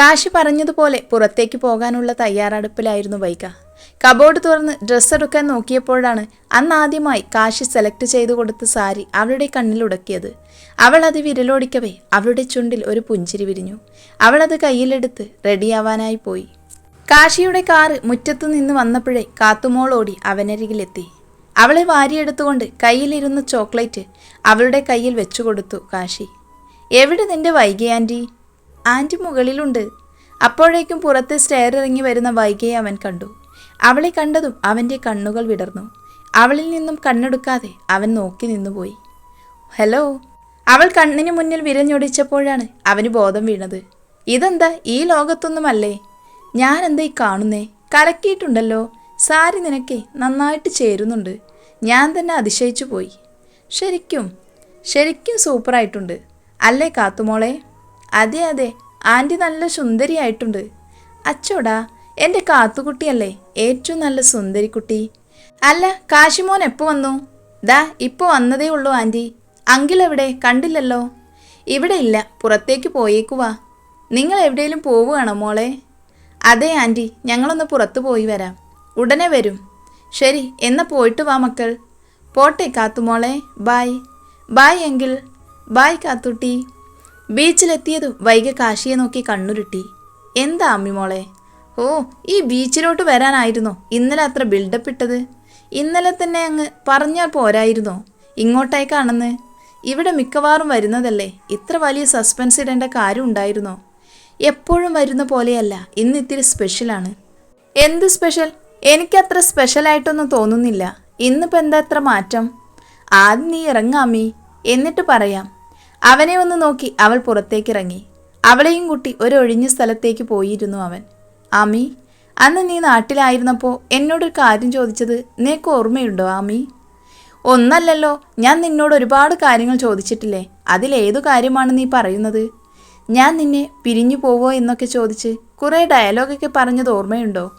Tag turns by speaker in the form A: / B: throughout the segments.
A: കാശി പറഞ്ഞതുപോലെ പുറത്തേക്ക് പോകാനുള്ള തയ്യാറെടുപ്പിലായിരുന്നു വൈക കബോർഡ് തുറന്ന് ഡ്രസ്സ് എടുക്കാൻ നോക്കിയപ്പോഴാണ് അന്ന് ആദ്യമായി കാശി സെലക്ട് ചെയ്തു കൊടുത്ത സാരി അവളുടെ കണ്ണിലുടക്കിയത് അവൾ അത് വിരലോടിക്കവേ അവളുടെ ചുണ്ടിൽ ഒരു പുഞ്ചിരി വിരിഞ്ഞു. അവൾ അത് കയ്യിലെടുത്ത് റെഡിയാവാനായി പോയി. കാശിയുടെ കാറ് മുറ്റത്തു നിന്ന് വന്നപ്പോഴേ കാത്തുമോൾ ഓടി അവനരികിലെത്തി. അവളെ വാരിയെടുത്തുകൊണ്ട് കയ്യിലിരുന്ന ചോക്ലേറ്റ് അവളുടെ കയ്യിൽ വെച്ചു കൊടുത്തു കാശി. എവിടെ നിന്റെ വൈകി ആന്റി മുകളിലുണ്ട്. അപ്പോഴേക്കും പുറത്ത് സ്റ്റെയർ ഇറങ്ങി വരുന്ന വൈകയെ അവൻ കണ്ടു. അവളെ കണ്ടതും അവന്റെ കണ്ണുകൾ വിടർന്നു. അവളിൽ നിന്നും കണ്ണെടുക്കാതെ അവൻ നോക്കി നിന്നുപോയി. ഹലോ അവൾ കണ്ണിന് മുന്നിൽ വിരഞ്ഞൊടിച്ചപ്പോഴാണ് അവന് ബോധം വീണത്. ഇതെന്താ ഈ ലോകത്തൊന്നുമല്ലേ? ഞാൻ എന്താ ഈ കാണുന്നേ? കലക്കിയിട്ടുണ്ടല്ലോ. സാരി നിനക്കേ നന്നായിട്ട് ചേരുന്നുണ്ട്. ഞാൻ തന്നെ അതിശയിച്ചു പോയി ശരിക്കും ശരിക്കും സൂപ്പറായിട്ടുണ്ട്. അല്ലേ കാത്തുമോളെ? അതെ അതെ. ആന്റി നല്ല സുന്ദരിയായിട്ടുണ്ട്. അച്ചോടാ എന്റെ കാത്തുകുട്ടിയല്ലേ? ഏറ്റവും നല്ല സുന്ദരിക്കുട്ടി. അല്ല കാശിമോൻ എപ്പോൾ വന്നു? ദാ ഇപ്പോൾ വന്നതേ ഉള്ളൂ ആന്റി അങ്കിൾ എവിടെ? കണ്ടില്ലല്ലോ. ഇവിടെ ഇല്ല പുറത്തേക്ക് പോയേക്കുവാ നിങ്ങൾ എവിടെയെങ്കിലും പോവുകയാണോ മോളെ? അതെ ആന്റി ഞങ്ങളൊന്ന് പുറത്തു പോയി വരാം. ഉടനെ വരും. ശരി എന്നാ പോയിട്ട് വാ മക്കൾ. പോട്ടെ കാത്തുമോളെ ബായ്. ബായ് എങ്കിൽ ബായ് കാത്തുട്ടി. ബീച്ചിലെത്തിയതും വൈകി കാശിയെ നോക്കി കണ്ണുരുട്ടി. എന്താ അമ്മിമോളെ ഓ ഈ ബീച്ചിലോട്ട് വരാനായിരുന്നോ. ഇന്നലെ അത്ര ബിൽഡപ്പ് ഇട്ടത്. ഇന്നലെ തന്നെ അങ്ങ് പറഞ്ഞാൽ പോരായിരുന്നോ. ഇങ്ങോട്ടേക്കാണെന്ന്. ഇവിടെ മിക്കവാറും വരുന്നതല്ലേ. ഇത്ര വലിയ സസ്പെൻസ് ഇടേണ്ട കാര്യം ഉണ്ടായിരുന്നോ? എപ്പോഴും വരുന്ന പോലെയല്ല. ഇന്ന് ഇത്തിരി സ്പെഷ്യലാണ് എന്ത് സ്പെഷ്യൽ എനിക്കത്ര സ്പെഷ്യലായിട്ടൊന്നും തോന്നുന്നില്ല. ഇന്നിപ്പോൾ എന്താ മാറ്റം? ആദ്യം നീ ഇറങ്ങാമി എന്നിട്ട് പറയാം. അവനെ ഒന്ന് നോക്കി അവൾ പുറത്തേക്കിറങ്ങി. അവളെയും കുട്ടി ഒരു ഒഴിഞ്ഞ സ്ഥലത്തേക്ക് പോയിരുന്നു അവൻ. ആമി അന്ന് നീ നാട്ടിലായിരുന്നപ്പോൾ എന്നോടൊരു കാര്യം ചോദിച്ചത് നിനക്ക് ഓർമ്മയുണ്ടോ ആമി? ഒന്നല്ലല്ലോ ഞാൻ നിന്നോട് ഒരുപാട് കാര്യങ്ങൾ ചോദിച്ചിട്ടില്ലേ. അതിലേതു കാര്യമാണ് നീ പറയുന്നത്? ഞാൻ നിന്നെ പിരിഞ്ഞു പോവോ എന്നൊക്കെ ചോദിച്ച് കുറേ ഡയലോഗൊക്കെ പറഞ്ഞത് ഓർമ്മയുണ്ടോ?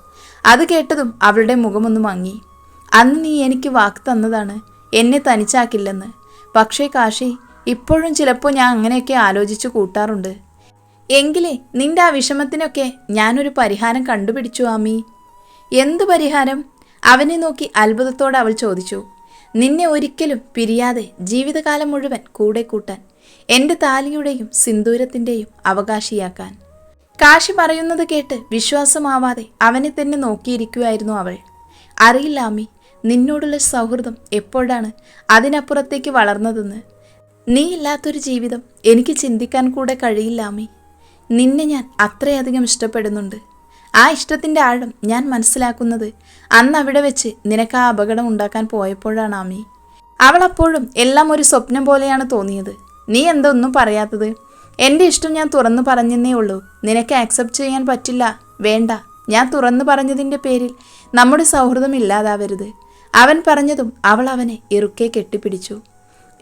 A: അത് കേട്ടതും അവളുടെ മുഖമൊന്ന് മങ്ങി. അന്ന് നീ എനിക്ക് വാക്ക് തന്നതാണ് എന്നെ തനിച്ചാക്കില്ലെന്ന്. പക്ഷേ കാശി ഇപ്പോഴും ചിലപ്പോൾ ഞാൻ അങ്ങനെയൊക്കെ ആലോചിച്ചു കൂട്ടാറുണ്ട്. എങ്കിലേ നിന്റെ ആ വിഷമത്തിനൊക്കെ ഞാനൊരു പരിഹാരം കണ്ടുപിടിച്ചു ആമി. എന്തു പരിഹാരം? അവനെ നോക്കി അത്ഭുതത്തോടെ അവൾ ചോദിച്ചു. നിന്നെ ഒരിക്കലും പിരിയാതെ ജീവിതകാലം മുഴുവൻ കൂടെ കൂട്ടാൻ എന്റെ താലിയുടെയും സിന്ദൂരത്തിന്റെയും അവകാശിയാക്കാൻ. കാശി പറയുന്നത് കേട്ട് വിശ്വാസമാവാതെ അവനെ തന്നെ നോക്കിയിരിക്കുമായിരുന്നു അവൾ. അറിയില്ല ആമി. നിന്നോടുള്ള സൗഹൃദം എപ്പോഴാണ് അതിനപ്പുറത്തേക്ക് വളർന്നതെന്ന് നീ ഇല്ലാത്തൊരു ജീവിതം എനിക്ക് ചിന്തിക്കാൻ കൂടെ കഴിയില്ല ആമി നിന്നെ ഞാൻ അത്രയധികം ഇഷ്ടപ്പെടുന്നുണ്ട്. ആ ഇഷ്ടത്തിന്റെ ആഴം ഞാൻ മനസ്സിലാക്കുന്നത് അന്ന് അവിടെ വെച്ച് നിനക്ക് ആ അപകടം ഉണ്ടാക്കാൻ പോയപ്പോഴാണ് ആമി അവൾ അപ്പോഴും എല്ലാം ഒരു സ്വപ്നം പോലെയാണ് തോന്നിയത്. നീ എന്തൊന്നും പറയാത്തത്? എന്റെ ഇഷ്ടം ഞാൻ തുറന്നു പറഞ്ഞെന്നേ ഉള്ളൂ. നിനക്ക് ആക്സെപ്റ്റ് ചെയ്യാൻ പറ്റില്ല. വേണ്ട. ഞാൻ തുറന്നു പറഞ്ഞതിന്റെ പേരിൽ നമ്മുടെ സൗഹൃദം ഇല്ലാതാവരുത്. അവൻ പറഞ്ഞതും അവൾ അവനെ ഇറുക്കെ കെട്ടിപ്പിടിച്ചു.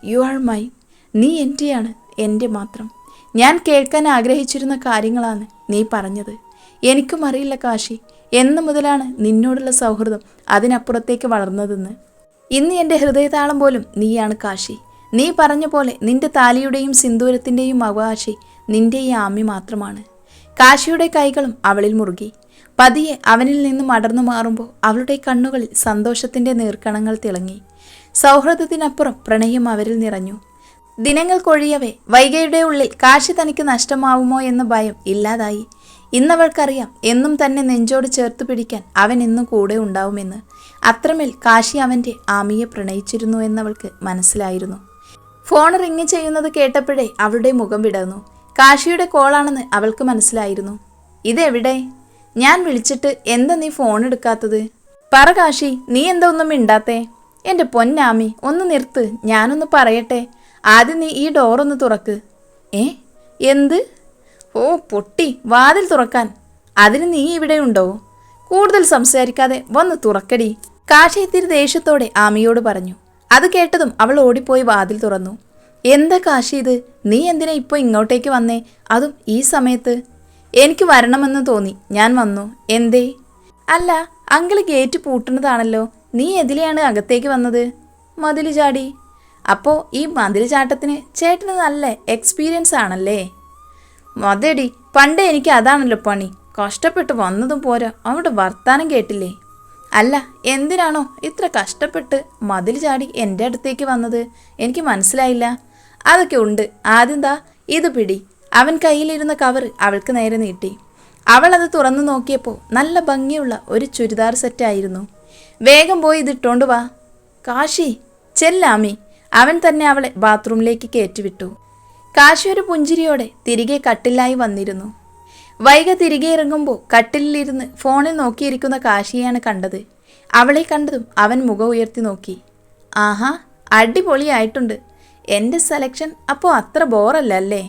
A: യു ആർ മൈ നീ എന്റെയാണ് എന്റെ മാത്രം. ഞാൻ കേൾക്കാൻ ആഗ്രഹിച്ചിരുന്ന കാര്യങ്ങളാണ് നീ പറഞ്ഞത്. എനിക്കും അറിയില്ല കാശി എന്ന് മുതലാണ് നിന്നോടുള്ള സൗഹൃദം അതിനപ്പുറത്തേക്ക് വളർന്നതെന്ന്. ഇന്ന് എന്റെ ഹൃദയതാളം പോലും നീയാണ് കാശി. നീ പറഞ്ഞ പോലെ നിന്റെ താലിയുടെയും സിന്ദൂരത്തിന്റെയും അവകാശി നിന്റെ ഈ ആമി മാത്രമാണ്. കാശിയുടെ കൈകളും അവളിൽ മുറുകി. പതിയെ അവനിൽ നിന്നും അടർന്നു മാറുമ്പോൾ അവളുടെ കണ്ണുകളിൽ സന്തോഷത്തിന്റെ നീർക്കണങ്ങൾ തിളങ്ങി. സൗഹൃദത്തിനപ്പുറം പ്രണയം അവരിൽ നിറഞ്ഞു. ദിനങ്ങൾ കൊഴിയവേ വൈകയുടെ ഉള്ളിൽ കാശി തനിക്ക് നഷ്ടമാവുമോ എന്ന ഭയം ഇല്ലാതായി. ഇന്നവൾക്കറിയാം എന്നും തന്നെ നെഞ്ചോട് ചേർത്ത് പിടിക്കാൻ അവൻ എന്നും കൂടെ ഉണ്ടാവുമെന്ന്. അത്രമേൽ കാശി അവന്റെ ആമിയെ പ്രണയിച്ചിരുന്നു എന്നവൾക്ക് മനസ്സിലായിരുന്നു. ഫോൺ റിങ് ചെയ്യുന്നത് കേട്ടപ്പോഴേ അവളുടെ മുഖം വിടർന്നു. കാശിയുടെ കോളാണെന്ന് അവൾക്ക് മനസ്സിലായിരുന്നു. ഇതെവിടെ? ഞാൻ വിളിച്ചിട്ട് എന്താ നീ ഫോൺ എടുക്കാത്തത്? പറ കാശി നീ എന്താ ഒന്നും മിണ്ടാത്തേ? എന്റെ പൊന്നാമി ഒന്ന് നിർത്ത് ഞാനൊന്ന് പറയട്ടെ? ആദ്യം നീ ഈ ഡോറൊന്ന് തുറക്ക്. ഏ? എന്ത്? ഓ പൊട്ടി. വാതിൽ തുറക്കാൻ. അതിന് നീ ഇവിടെ ഉണ്ടോ? കൂടുതൽ സംസാരിക്കാതെ വന്ന് തുറക്കടി. കാശി ഇത്തിരി ദേഷ്യത്തോടെ ആമിയോട് പറഞ്ഞു. അത് കേട്ടതും അവൾ ഓടിപ്പോയി വാതിൽ തുറന്നു. എന്താ കാശി ഇത്? നീ എന്തിനാ ഇപ്പോൾ ഇങ്ങോട്ടേക്ക് വന്നേ? അതും ഈ സമയത്ത്. എനിക്ക് വരണമെന്ന് തോന്നി. ഞാൻ വന്നു. എന്തേ? അല്ല അങ്കിൾ ഗേറ്റ് പൂട്ടുന്നതാണല്ലോ. നീ എതിലെയാണ് അകത്തേക്ക് വന്നത്? മതിൽ ചാടി. അപ്പോൾ ഈ മതിൽ ചാട്ടത്തിന് ചേട്ടന് നല്ല എക്സ്പീരിയൻസ് ആണല്ലേ? മതേടി പണ്ടേ എനിക്ക് അതാണല്ലോ പണി. കഷ്ടപ്പെട്ട് വന്നതും പോരാ അവിടെ വർത്താനം കേട്ടില്ലേ? അല്ല എന്തിനാണോ ഇത്ര കഷ്ടപ്പെട്ട് മതിൽ ചാടി എന്റെ അടുത്തേക്ക് വന്നത്? എനിക്ക് മനസ്സിലായില്ല. അതൊക്കെ ഉണ്ട്. ആദ്യം ദാ ഇത് പിടി. അവൻ കയ്യിലിരുന്ന കവർ അവൾക്ക് നേരെ നീട്ടി. അവൾ അത് തുറന്നു നോക്കിയപ്പോൾ നല്ല ഭംഗിയുള്ള ഒരു ചുരിദാർ സെറ്റായിരുന്നു വേഗം പോയി ഇതിട്ടോണ്ട് വാ. കാശി ചെല്ലാമി. അവൻ തന്നെ അവളെ ബാത്റൂമിലേക്ക് കയറ്റിവിട്ടു. കാശി ഒരു പുഞ്ചിരിയോടെ തിരികെ കട്ടിലായി വന്നിരുന്നു. വൈക തിരികെ ഇറങ്ങുമ്പോൾ കട്ടിലിരുന്ന് ഫോണിൽ നോക്കിയിരിക്കുന്ന കാശിയെയാണ് കണ്ടത്. അവളെ കണ്ടതും അവൻ മുഖം ഉയർത്തി നോക്കി. ആഹാ അടിപൊളിയായിട്ടുണ്ട്. എന്റെ സെലക്ഷൻ അപ്പോൾ അത്ര ബോറല്ല അല്ലേ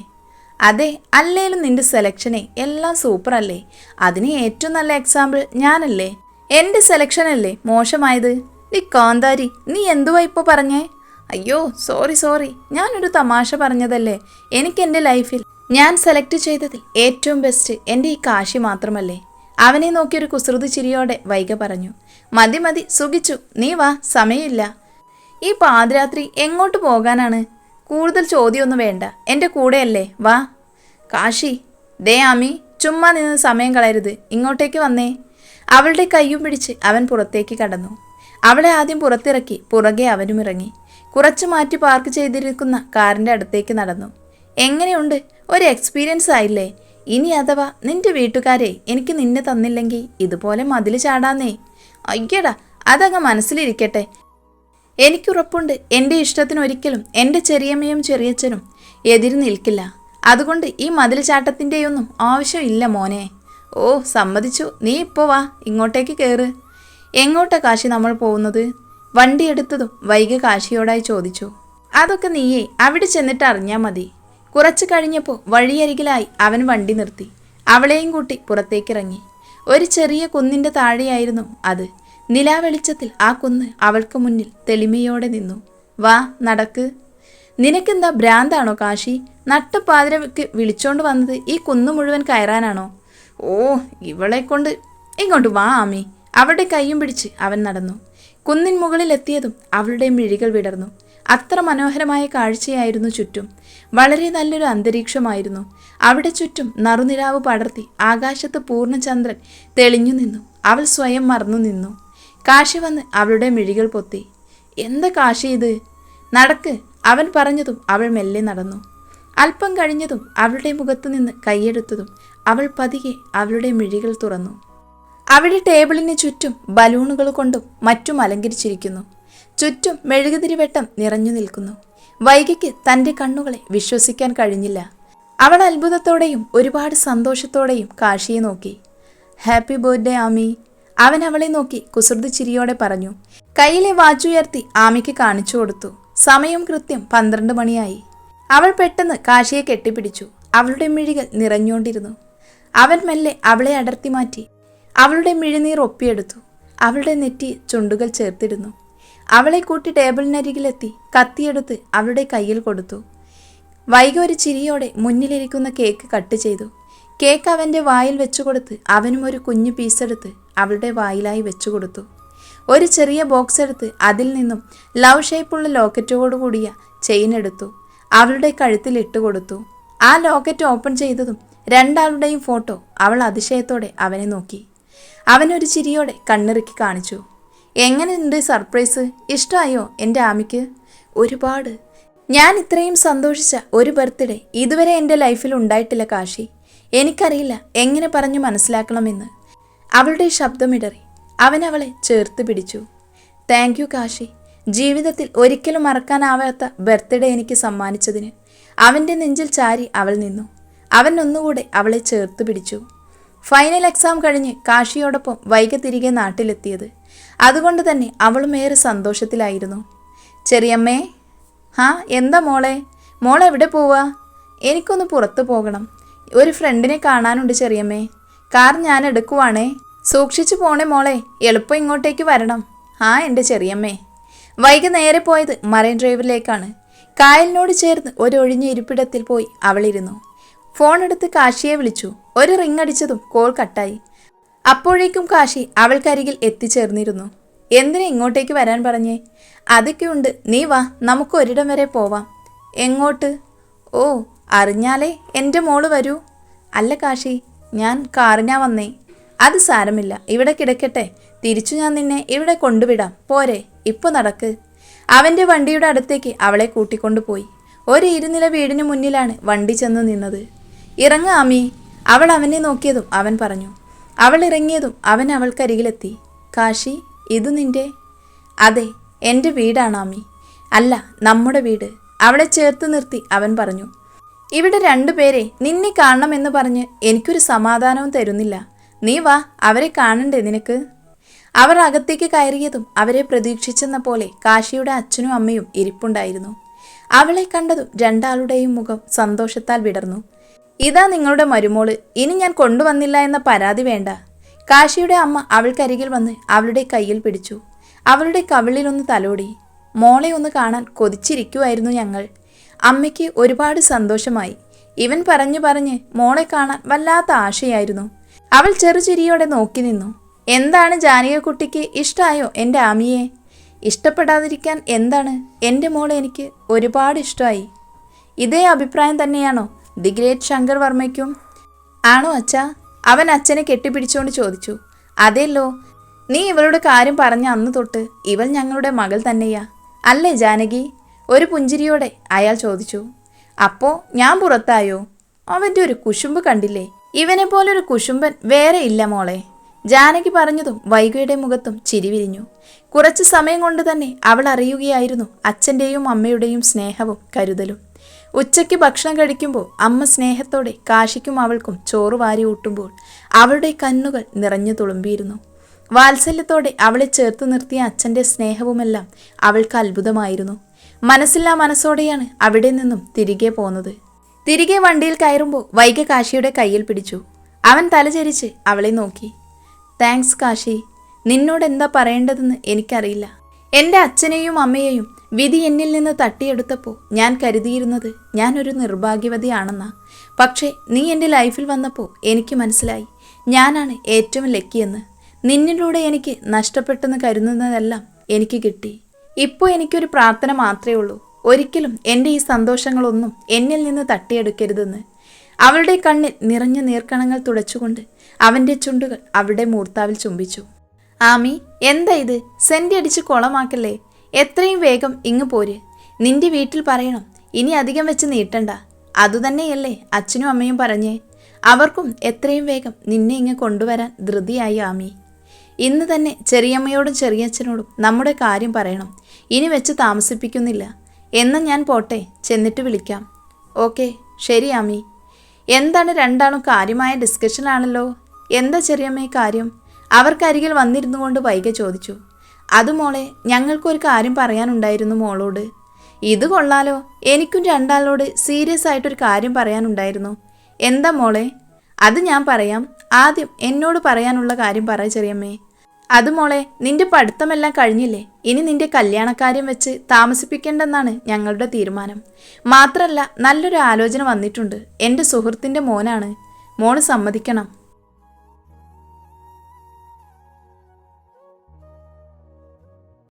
A: അതെ അല്ലേലും നിന്റെ സെലക്ഷനെ എല്ലാം സൂപ്പർ അല്ലേ അതിന് ഏറ്റവും നല്ല എക്സാമ്പിൾ ഞാനല്ലേ? എന്റെ സെലക്ഷൻ അല്ലേ മോശമായത്? നീ കാന്താരി നീ എന്തുവാ ഇപ്പോൾ പറഞ്ഞേ? അയ്യോ സോറി സോറി ഞാനൊരു തമാശ പറഞ്ഞതല്ലേ? എനിക്ക് എന്റെ ലൈഫിൽ ഞാൻ സെലക്ട് ചെയ്തതിൽ ഏറ്റവും ബെസ്റ്റ് എന്റെ ഈ കാശി മാത്രമല്ലേ? അവനെ നോക്കിയൊരു കുസൃതി ചിരിയോടെ വൈക പറഞ്ഞു. മതി മതി സുഖിച്ചു. നീ വാ സമയമില്ല. ഈ പാതിരാത്രി എങ്ങോട്ട് പോകാനാണ്? കൂടുതൽ ചോദ്യമൊന്നും വേണ്ട. എന്റെ കൂടെയല്ലേ? വാ. കാശി ദേ ആമി ചുമ്മാ നിന്ന് സമയം കളയരുത്. ഇങ്ങോട്ടേക്ക് വന്നേ. അവളുടെ കയ്യും പിടിച്ച് അവൻ പുറത്തേക്ക് കടന്നു. അവളെ ആദ്യം പുറത്തിറക്കി പുറകെ അവനും ഇറങ്ങി. കുറച്ചു മാറ്റി പാർക്ക് ചെയ്തിരിക്കുന്ന കാറിന്റെ അടുത്തേക്ക് നടന്നു. എങ്ങനെയുണ്ട്? ഒരു എക്സ്പീരിയൻസ് ആയില്ലേ? ഇനി അഥവാ നിന്റെ വീട്ടുകാരെ എനിക്ക് നിന്നെ തന്നില്ലെങ്കിൽ ഇതുപോലെ മതിൽ ചാടാന്നേ. അയ്യടാ അതങ്ങ് മനസ്സിലിരിക്കട്ടെ. എനിക്കുറപ്പുണ്ട്. എന്റെ ഇഷ്ടത്തിന് ഒരിക്കലും എന്റെ ചെറിയമ്മയും ചെറിയച്ഛനും എതിര് നിൽക്കില്ല. അതുകൊണ്ട് ഈ മതിൽ ചാട്ടത്തിന്റെയൊന്നും ആവശ്യമില്ല മോനെ. ഓ സമ്മതിച്ചു. നീ ഇപ്പോൾ വാ ഇങ്ങോട്ടേക്ക് കയറ് എങ്ങോട്ടാ കാശി നമ്മൾ പോകുന്നത്? വണ്ടി എടുത്തതും വൈകി കാശിയോടായി ചോദിച്ചു. അതൊക്കെ നീയേ അവിടെ ചെന്നിട്ട് അറിഞ്ഞാൽ മതി. കുറച്ചു കഴിഞ്ഞപ്പോൾ വഴിയരികിലായി അവൻ വണ്ടി നിർത്തി. അവളെയും കൂട്ടി പുറത്തേക്കിറങ്ങി. ഒരു ചെറിയ കുന്നിന്റെ താഴെയായിരുന്നു അത്. നിലാവെളിച്ചത്തിൽ ആ കുന്ന് അവൾക്ക് മുന്നിൽ തെളിമയോടെ നിന്നു. വാ നടക്ക്. നിനക്കെന്താ ഭ്രാന്താണോ കാശി? നട്ടപ്പാതിരക്ക് വിളിച്ചോണ്ട് വന്നത് ഈ കുന്നു മുഴുവൻ കയറാനാണോ? ഓ ഇവളെ കൊണ്ട് ഇങ്ങോട്ട് വാ ആമി. അവളുടെ കൈയും പിടിച്ച് അവൻ നടന്നു. കുന്നിൻ മുകളിൽ എത്തിയതും അവളുടെ മിഴികൾ വിടർന്നു. അത്ര മനോഹരമായ കാഴ്ചയായിരുന്നു ചുറ്റും. വളരെ നല്ലൊരു അന്തരീക്ഷമായിരുന്നു. അവിടെ ചുറ്റും നറുനിലാവ് പടർത്തി ആകാശത്ത് പൂർണചന്ദ്രൻ തെളിഞ്ഞു നിന്നു. അവൾ സ്വയം മറന്നു നിന്നു. കാശി വന്ന് അവളുടെ മിഴികൾ പൊത്തി. എന്ത് കാശി ഇത്? നടക്ക്. അവൻ പറഞ്ഞതും അവൾ മെല്ലെ നടന്നു. അല്പം കഴിഞ്ഞതും അവളുടെ മുഖത്തു നിന്ന് കൈയെടുത്തതും അവൾ പതിയെ അവളുടെ മിഴികൾ തുറന്നു. അവിടെ ടേബിളിന് ചുറ്റും ബലൂണുകൾ കൊണ്ടും മറ്റും അലങ്കരിച്ചിരിക്കുന്നു. ചുറ്റും മെഴുകുതിരിവെട്ടം നിറഞ്ഞു നിൽക്കുന്നു. വൈകിക്ക് തന്റെ കണ്ണുകളെ വിശ്വസിക്കാൻ കഴിഞ്ഞില്ല. അവൾ അത്ഭുതത്തോടെയും ഒരുപാട് സന്തോഷത്തോടെയും കാശിയെ നോക്കി. ഹാപ്പി ബർത്ത്ഡേ ആമി അവൻ അവളെ നോക്കി കുസൃതി ചിരിയോടെ പറഞ്ഞു. കയ്യിലെ വാച്ചുയർത്തി ആമിക്ക് കാണിച്ചു കൊടുത്തു. സമയം കൃത്യം പന്ത്രണ്ട് മണിയായി. അവൾ പെട്ടെന്ന് കാശിയെ കെട്ടിപ്പിടിച്ചു. അവളുടെ മിഴികൾ നിറഞ്ഞുകൊണ്ടിരുന്നു. അവൻ മെല്ലെ അവളെ അടർത്തി മാറ്റി. അവളുടെ മിഴിനീർ ഒപ്പിയെടുത്തു. അവളുടെ നെറ്റി ചുണ്ടുകൾ ചേർത്തിരുന്നു അവളെ കൂട്ടി ടേബിളിനരികിലെത്തി കത്തിയെടുത്ത് അവളുടെ കയ്യിൽ കൊടുത്തു. വൈകി ഒരു ചിരിയോടെ മുന്നിലിരിക്കുന്ന കേക്ക് കട്ട് ചെയ്തു. കേക്ക് അവന്റെ വായിൽ വെച്ചു കൊടുത്ത് അവനും ഒരു കുഞ്ഞു പീസെടുത്ത് അവളുടെ വായിലായി വെച്ചു കൊടുത്തു ഒരു ചെറിയ ബോക്സ് എടുത്ത് അതിൽ നിന്നും ലവ് ഷേപ്പുള്ള ലോക്കറ്റോടു കൂടിയ ചെയിൻ എടുത്തു. അവളുടെ കഴുത്തിൽ ഇട്ട് കൊടുത്തു. ആ ലോക്കറ്റ് ഓപ്പൺ ചെയ്തതും രണ്ടാളുടെയും ഫോട്ടോ അവൾ അതിശയത്തോടെ അവനെ നോക്കി. അവനൊരു ചിരിയോടെ കണ്ണിറുക്കി കാണിച്ചു. എങ്ങനെ എങ്ങനെയുണ്ട് സർപ്രൈസ്? ഇഷ്ടമായോ എന്റെ ആമിക്ക്? ഒരുപാട്. ഞാൻ ഇത്രയും സന്തോഷിച്ച ഒരു ബർത്ത്ഡേ ഇതുവരെ എന്റെ ലൈഫിൽ ഉണ്ടായിട്ടില്ല കാശി. എനിക്കറിയില്ല എങ്ങനെ പറഞ്ഞു മനസ്സിലാക്കണമെന്ന്. അവളുടെ ശബ്ദമിടറി. അവൻ അവളെ ചേർത്ത് പിടിച്ചു. Thank you Kashi. ജീവിതത്തിൽ ഒരിക്കലും മറക്കാനാവാത്ത ബർത്ത്ഡേ എനിക്ക് സമ്മാനിച്ചതിന്. അവന്റെ നെഞ്ചിൽ ചാരി അവൾ നിന്നു. അവൻ ഒന്നുകൂടെ അവളെ ചേർത്ത് പിടിച്ചു. ഫൈനൽ എക്സാം കഴിഞ്ഞ് കാശിയോടൊപ്പം വൈകി തിരികെ നാട്ടിലെത്തിയത്. അതുകൊണ്ട് തന്നെ അവളും ഏറെ സന്തോഷത്തിലായിരുന്നു. ചെറിയമ്മേ ഹാ എന്താ മോളെ? മോൾ എവിടെ പോവാ? എനിക്കൊന്ന് പുറത്തു പോകണം. ഒരു ഫ്രണ്ടിനെ കാണാനുണ്ട് ചെറിയമ്മേ. കാർ ഞാൻ എടുക്കുവാണേ. സൂക്ഷിച്ചു പോണേ മോളെ. എളുപ്പം ഇങ്ങോട്ടേക്ക് വരണം. ആ എന്റെ ചെറിയമ്മേ. വൈകി നേരെ പോയത് മറൈൻ ഡ്രൈവിലേക്കാണ്. കായലിനോട് ചേർന്ന് ഒരു ഒഴിഞ്ഞ ഇരിപ്പിടത്തിൽ പോയി അവളിരുന്നു. ഫോണെടുത്ത് കാശിയെ വിളിച്ചു. ഒരു റിങ് അടിച്ചതും കോൾ കട്ടായി. അപ്പോഴേക്കും കാശി അവൾക്കരികിൽ എത്തിച്ചേർന്നിരുന്നു. എന്തിനെ ഇങ്ങോട്ടേക്ക് വരാൻ പറഞ്ഞേ? അതൊക്കെയുണ്ട്. നീ വാ നമുക്ക് ഒരിടം വരെ പോവാം. എങ്ങോട്ട്? ഓ അറിഞ്ഞാലേ എന്റെ മോൾ വരൂ. അല്ല കാശി ഞാൻ കാറിനാ വന്നേ. അത് സാരമില്ല. ഇവിടെ കിടക്കട്ടെ. തിരിച്ചു ഞാൻ നിന്നെ ഇവിടെ കൊണ്ടുവിടാം. പോരെ ഇപ്പൊ നടക്ക്. അവന്റെ വണ്ടിയുടെ അടുത്തേക്ക് അവളെ കൂട്ടിക്കൊണ്ടുപോയി. ഒരു ഇരുനില വീടിന് മുന്നിലാണ് വണ്ടി ചെന്ന് നിന്നത്. ഇറങ്ങ ആമി അവൾ അവനെ നോക്കിയതും അവൻ പറഞ്ഞു അവൾ ഇറങ്ങിയതും അവൻ അവൾക്കരികിലെത്തി. കാശി ഇത് നിന്റെ? അതെ എന്റെ വീടാണ് ആമി. അല്ല നമ്മുടെ വീട്. അവളെ ചേർത്ത് നിർത്തി അവൻ പറഞ്ഞു. ഇവിടെ രണ്ടുപേരെ നിന്നെ കാണണമെന്ന് പറഞ്ഞ് എനിക്കൊരു സമാധാനവും തരുന്നില്ല. നീ വാ അവരെ കാണണ്ടേ നിനക്ക്? അവർ അകത്തേക്ക് കയറിയതും അവരെ പ്രതീക്ഷിച്ചെന്ന പോലെ കാശിയുടെ അച്ഛനും അമ്മയും ഇരിപ്പുണ്ടായിരുന്നു. അവളെ കണ്ടതും രണ്ടാളുടെയും മുഖം സന്തോഷത്താൽ വിടർന്നു. ഇതാ നിങ്ങളുടെ മരുമോൾ. ഇനി ഞാൻ കൊണ്ടുവന്നില്ല എന്ന പരാതി വേണ്ട. കാശിയുടെ അമ്മ അവൾക്കരികിൽ വന്ന് അവളുടെ കയ്യിൽ പിടിച്ചു. അവളുടെ കവിളിലൊന്ന് തലോടി. മോളെ ഒന്ന് കാണാൻ കൊതിച്ചിരിക്കുമായിരുന്നു ഞങ്ങൾ. അമ്മയ്ക്ക് ഒരുപാട് സന്തോഷമായി. ഇവൻ പറഞ്ഞു പറഞ്ഞ് മോളെ കാണാൻ വല്ലാത്ത ആശയായിരുന്നു. അവൾ ചെറുചിരിയോടെ നോക്കി നിന്നു. എന്താണ് ജാനകക്കുട്ടിക്ക് ഇഷ്ടമായോ എന്റെ ആമിയെ? ഇഷ്ടപ്പെടാതിരിക്കാൻ എന്താണ് എന്റെ മോളെ എനിക്ക് ഒരുപാട് ഇഷ്ടമായി. ഇതേ അഭിപ്രായം തന്നെയാണോ? ദി ഗ്രേറ്റ് ശങ്കർ വർമ്മയ്ക്കും. ആണോ അച്ഛാ? അവൻ അച്ഛനെ കെട്ടിപ്പിടിച്ചുകൊണ്ട് ചോദിച്ചു. അതേല്ലോ. നീ ഇവളുടെ കാര്യം പറഞ്ഞ അന്ന് തൊട്ട് ഇവൾ ഞങ്ങളുടെ മകൾ തന്നെയാ. അല്ലേ ജാനകി? ഒരു പുഞ്ചിരിയോടെ അയാൾ ചോദിച്ചു. അപ്പോ ഞാൻ പുറത്തായോ? അവന്റെ ഒരു കുശുമ്പ് കണ്ടില്ലേ? ഇവനെ പോലൊരു കുശുമ്പൻ വേറെ ഇല്ല മോളെ. ജാനകി പറഞ്ഞതും വൈകയുടെ മുഖത്തും ചിരിവിരിഞ്ഞു കുറച്ച് സമയം കൊണ്ട് തന്നെ അവൾ അറിയുകയായിരുന്നു അച്ഛന്റെയും അമ്മയുടെയും സ്നേഹവും കരുതലും. ഉച്ചയ്ക്ക് ഭക്ഷണം കഴിക്കുമ്പോൾ അമ്മ സ്നേഹത്തോടെ കാശിക്കും അവൾക്കും ചോറ് വാരി ഊട്ടുമ്പോൾ അവളുടെ കണ്ണുകൾ നിറഞ്ഞു തുളുമ്പിയിരുന്നു. വാത്സല്യത്തോടെ അവളെ ചേർത്ത് നിർത്തിയ അച്ഛന്റെ സ്നേഹവുമെല്ലാം അവൾക്ക് അത്ഭുതമായിരുന്നു. മനസ്സില്ലാ മനസ്സോടെയാണ് അവിടെ നിന്നും തിരികെ പോന്നത്. തിരികെ വണ്ടിയിൽ കയറുമ്പോൾ വൈക കാശിയുടെ കയ്യിൽ പിടിച്ചു. അവൻ തലചരിച്ച് അവളെ നോക്കി. താങ്ക്സ് കാശി നിന്നോട് എന്താ പറയേണ്ടതെന്ന് എനിക്കറിയില്ല. എന്റെ അച്ഛനെയും അമ്മയെയും വിധി എന്നിൽ നിന്ന് തട്ടിയെടുത്തപ്പോൾ ഞാൻ കരുതിയിരുന്നത് ഞാനൊരു നിർഭാഗ്യവതിയാണെന്നാ. പക്ഷേ നീ എന്റെ ലൈഫിൽ വന്നപ്പോൾ എനിക്ക് മനസ്സിലായി. ഞാനാണ് ഏറ്റവും ലക്കിയെന്ന്. നിന്നിലൂടെ എനിക്ക് നഷ്ടപ്പെട്ടെന്ന് കരുതുന്നതെല്ലാം എനിക്ക് കിട്ടി. ഇപ്പോൾ എനിക്കൊരു പ്രാർത്ഥന മാത്രമേ ഉള്ളൂ. ഒരിക്കലും എന്റെ ഈ സന്തോഷങ്ങളൊന്നും എന്നിൽ നിന്ന് തട്ടിയെടുക്കരുതെന്ന്. അവളുടെ കണ്ണിൽ നിറഞ്ഞ നീർക്കണങ്ങൾ തുടച്ചുകൊണ്ട് അവന്റെ ചുണ്ടുകൾ അവളുടെ മൂർത്താവിൽ ചുംബിച്ചു. ആമി എന്താ ഇത്? സെന്റ് അടിച്ച് കുളമാക്കല്ലേ? എത്രയും വേഗം ഇങ്ങു പോര്. നിന്റെ വീട്ടിൽ പറയണം ഇനി അധികം വെച്ച് നീട്ടണ്ട. അതുതന്നെയല്ലേ അച്ഛനും അമ്മയും പറഞ്ഞേ. അവർക്കും എത്രയും വേഗം നിന്നെ ഇങ്ങ് കൊണ്ടുവരാൻ ധൃതിയായി ആമി. ഇന്ന് തന്നെ ചെറിയമ്മയോടും ചെറിയച്ഛനോടും നമ്മുടെ കാര്യം പറയണം. ഇനി വെച്ച് താമസിപ്പിക്കുന്നില്ല. എന്ന് ഞാൻ പോട്ടെ ചെന്നിട്ട് വിളിക്കാം. ഓക്കെ ശരി ആമി. എന്താണ് രണ്ടാളും കാര്യമായ ഡിസ്കഷനാണല്ലോ എന്താ ചെറിയമ്മേ കാര്യം? അവർക്കരികിൽ വന്നിരുന്നു കൊണ്ട് വൈക ചോദിച്ചു. അത് മോളെ ഞങ്ങൾക്കൊരു കാര്യം പറയാനുണ്ടായിരുന്നു മോളോട്. ഇത് കൊള്ളാലോ. എനിക്കും രണ്ടാളോട് സീരിയസ് ആയിട്ടൊരു കാര്യം പറയാനുണ്ടായിരുന്നു. എന്താ മോളെ? അത് ഞാൻ പറയാം. ആദ്യം എന്നോട് പറയാനുള്ള കാര്യം പറ ചെറിയമ്മേ. അത് മോളെ നിന്റെ പഠിത്തമെല്ലാം കഴിഞ്ഞില്ലേ? ഇനി നിന്റെ കല്യാണക്കാര്യം വെച്ച് താമസിപ്പിക്കേണ്ടെന്നാണ് ഞങ്ങളുടെ തീരുമാനം. മാത്രമല്ല നല്ലൊരു ആലോചന വന്നിട്ടുണ്ട്. എന്റെ സുഹൃത്തിന്റെ മോനാണ്. മോൾ സമ്മതിക്കണം.